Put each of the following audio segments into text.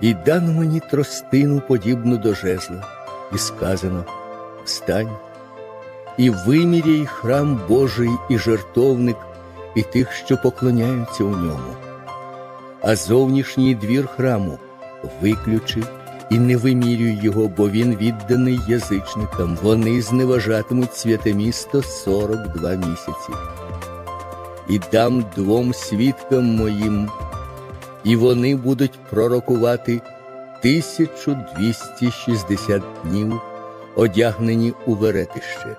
І дано мені тростину, подібну до жезла, і сказано: Встань, і виміряй храм Божий і жертовник, і тих, що поклоняються у ньому. А зовнішній двір храму виключи і не вимірюй його, бо він відданий язичникам. Вони зневажатимуть святе місто 42 місяці. І дам двом свідкам моїм, і вони будуть пророкувати 1260 днів, одягнені у веретище.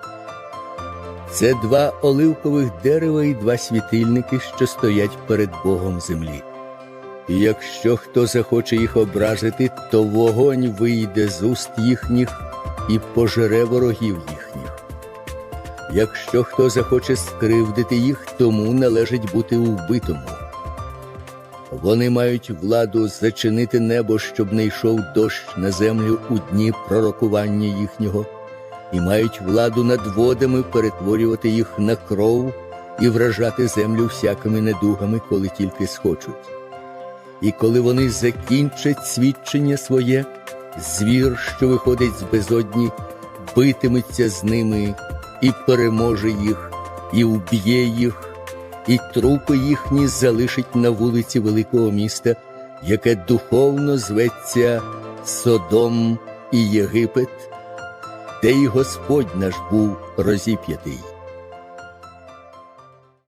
Це два оливкових дерева і два світильники, що стоять перед Богом землі. І якщо хто захоче їх образити, то вогонь вийде з уст їхніх і пожере ворогів їхніх. Якщо хто захоче скривдити їх, тому належить бути вбитому. Вони мають владу зачинити небо, щоб не йшов дощ на землю у дні пророкування їхнього, і мають владу над водами перетворювати їх на кров і вражати землю всякими недугами, коли тільки схочуть. І коли вони закінчать свідчення своє, звір, що виходить з безодні, битиметься з ними і переможе їх, і вб'є їх, і трупи їхні залишить на вулиці великого міста, яке духовно зветься Содом і Єгипет, де й Господь наш був розіп'ятий.